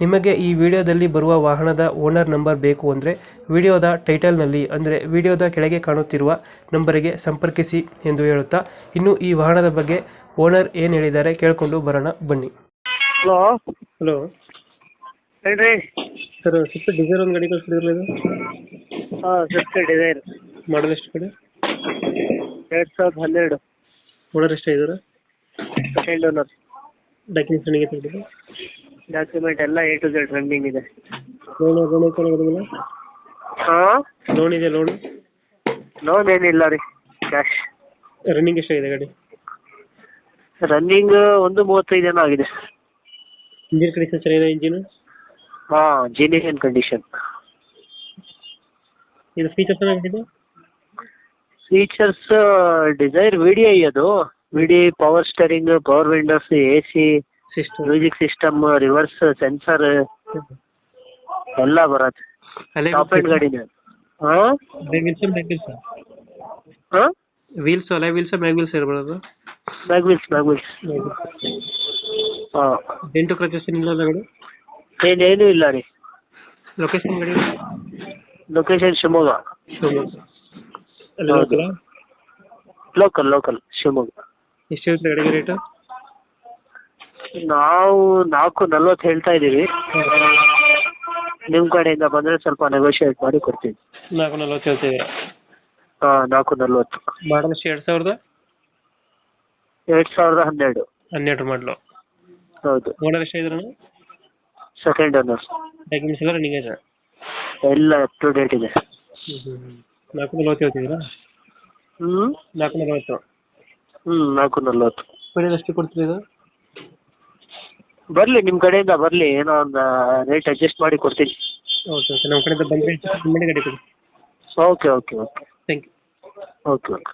ನಿಮಗೆ ಈ ವಿಡಿಯೋದಲ್ಲಿ ಬರುವ ವಾಹನದ ಓನರ್ ನಂಬರ್ ಬೇಕು ಅಂದರೆ ವಿಡಿಯೋದ ಟೈಟಲ್ನಲ್ಲಿ ಅಂದರೆ ವಿಡಿಯೋದ ಕೆಳಗೆ ಕಾಣುತ್ತಿರುವ ನಂಬರಿಗೆ ಸಂಪರ್ಕಿಸಿ ಎಂದು ಹೇಳುತ್ತಾ ಇನ್ನು ಈ ವಾಹನದ ಬಗ್ಗೆ ಓನರ್ ಏನು ಹೇಳಿದ್ದಾರೆ ಕೇಳಿಕೊಂಡು ಬರೋಣ ಬನ್ನಿ. ಹಲೋ. ಹಲೋ. ಹೇಳ್ರಿ. ಸರ್ ಸ್ವಲ್ಪ ಡಿಸೈರ್ ಒಂದು ಗಾಡಿ ಕಳಿಸ್ತಿದ್ರಲ್ಲ ಇದು? ಹಾಂ ಸ್ವಿಫ್ಟ್ ಡಿಸೈರ್ ಮಾಡಲ್ ಎಷ್ಟು ಕಡೆ ಎರಡು ಸಾವಿರದ ಹನ್ನೆರಡು. ಓನರ್ ಎಷ್ಟಾಗಿದ್ದಾರೆ ಸೆಕೆಂಡ್ ಓನರ್ ಡಾಕ್ಯುಮೆಂಟ್ಸ್ ನನಗೆ ಡಾಕ್ಯುಮೆಂಟ್ ಎಲ್ಲ ಎ ಟು ಝೆಡ್ ರನ್ನಿಂಗ್ ಇದೆ. ಲೋನ್ ಲೋನ್ ಹಾಂ ಲೋನ್ ಇದೆ ಲೋನ್ ಲೋನ್ ಏನಿಲ್ಲ ರೀ ಕ್ಯಾಶ್ ರನ್ನಿಂಗ್ ಎಷ್ಟಾಗಿದೆ ಗಾಡಿ? ರನ್ನಿಂಗ್ ಒಂದು ಮೂವತ್ತೈದು ಏನೋ ಆಗಿದೆ. ಇಂಜಿನ್ ಕಂಡೀಷನ್ ಚೆನ್ನಾಗಿದೆ ಇಂಜಿನ್ ಹಾಂ ಜೆನ್ಯೂನ್ ಕಂಡೀಷನ್ ಇದು ಫೀಚರ್ಸ್ ಏನಾಗಿದೆ features Dzire V D I ಅದು. V D power steering power windows A C system music system reverse sensor ಎಲ್ಲ ಬರತ್ತೆ. ಟಾಪ್ ಎಂಡ್ ಗಾಡಿನೇ. ಹಾಂ? ವೀಲ್ಸ್ ಮ್ಯಾಗ್ವಿಲ್ಸ್ ಹಾಂ? ವೀಲ್ಸ್ ಮ್ಯಾಗ್ ವೀಲ್ಸ್ ಇರಬಹುದು ಮ್ಯಾಗ್ ವೀಲ್ಸ್ ಮ್ಯಾಗ್ ವೀಲ್ಸ್ ಹಾಂ. ಡೆಂಟು ಕ್ರಚಸ್ ಇಲ್ಲ ಗಾಡಿ? ಏನೇನು ಇಲ್ಲ ರೀ. ಲೊಕೇಶನ್ ಗಾಡಿ location Shivamogga. Local local Shivamogga. ಎಷ್ಟು ಇರುತ್ತೆ ಗಾಡಿಗೆ ರೇಟು ನಾವು ನಾಲ್ಕು ನಲ್ವತ್ತು ಹೇಳ್ತಾ ಇದ್ದೀವಿ. ನಿಮ್ಮ ಕಡೆಯಿಂದ ಬಂದರೆ ಸ್ವಲ್ಪ ನೆಗೋಷಿಯೇಟ್ ಮಾಡಿ ಕೊಡ್ತೀವಿ ನಾಲ್ಕು ನಲ್ವತ್ತು ಹೇಳ್ತಿದ್ದೀರಾ ಹಾಂ ನಾಲ್ಕು ನಲ್ವತ್ತು. ಮಾಡಲ್ ಎರಡು ಸಾವಿರದ? ಎರಡು ಸಾವಿರದ ಹನ್ನೆರಡು. ಹನ್ನೆರಡು ಮಾಡಲು. ಹೌದು. ಓನರ್ ಎಷ್ಟು ಸೆಕೆಂಡ್ ಓನರ್ ಡಾಕ್ಯುಮೆಂಟ್ಸ್ ಎಲ್ಲ ರನ್ನಿಂಗ್ ಇದೆ? ಎಲ್ಲ ಅಪ್ ಟು ಡೇಟ್ ಇದೆ. ನಾಲ್ಕು ನಲ್ವತ್ತು ಹೇಳ್ತಿದ್ದೀರಾ ಹ್ಞೂ ನಾಲ್ಕು ನಲ್ವತ್ತು. ಹ್ಞೂ ನಾಲ್ಕು ನಲ್ವತ್ತು. ಫೈನಲ್ ಎಷ್ಟು ಕೊಡ್ತೀರಿ ಇದು? ಬರಲಿ ನಿಮ್ಮ ಕಡೆಯಿಂದ ಬರಲಿ ಏನೋ ಒಂದು ರೇಟ್ ಅಡ್ಜಸ್ಟ್ ಮಾಡಿ ಕೊಡ್ತೀನಿ. ಓಕೆ ಓಕೆ ನಮ್ಮ ಕಡೆಯಿಂದ ಬಂದರೆ ಮಾಡಿ ಗಾಡಿ ಕೊಡಿ. Okay okay okay thank you okay okay